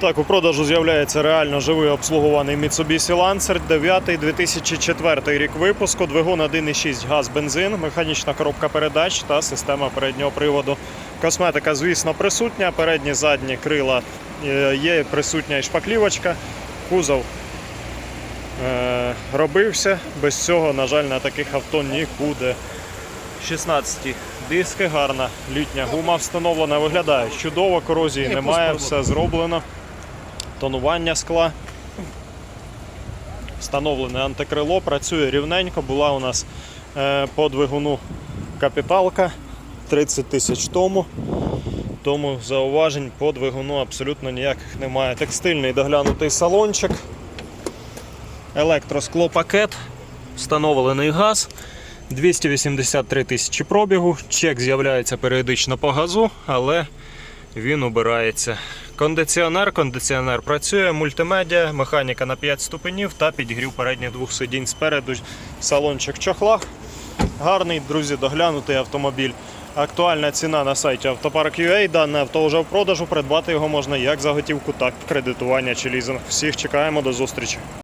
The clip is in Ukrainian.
Так, у продажу з'являється реально живий обслугований Mitsubishi Lancer 9 2004 рік випуску, двигун 1,6 газ бензин, механічна коробка передач та система переднього приводу. Косметика, звісно, присутня. Передні задні крила е, є присутня і шпаклівочка. Кузов е, робився. Без цього, на жаль, на таких авто нікуди. 16 диски, гарна літня гума встановлена, виглядає чудово, корозії немає, все зроблено. Тонування скла. Встановлене антикрило, працює рівненько. Була у нас е, по двигуну капіталка 30 тисяч тому. Тому зауважень по двигуну абсолютно ніяких немає. Текстильний доглянутий салончик. Електросклопакет, встановлений газ. 283 тисячі пробігу. Чек з'являється періодично по газу, але він убирається. Кондиціонер, кондиціонер працює, мультимедіа, механіка на 5 ступенів та підгрів передніх двох сидінь спереду. Салончик в чохлах. Гарний, друзі, доглянутий автомобіль. Актуальна ціна на сайті Автопарк.ua. Дане авто вже в продажу. Придбати його можна як за готівку, так і кредитування чи лізинг. Всіх чекаємо до зустрічі.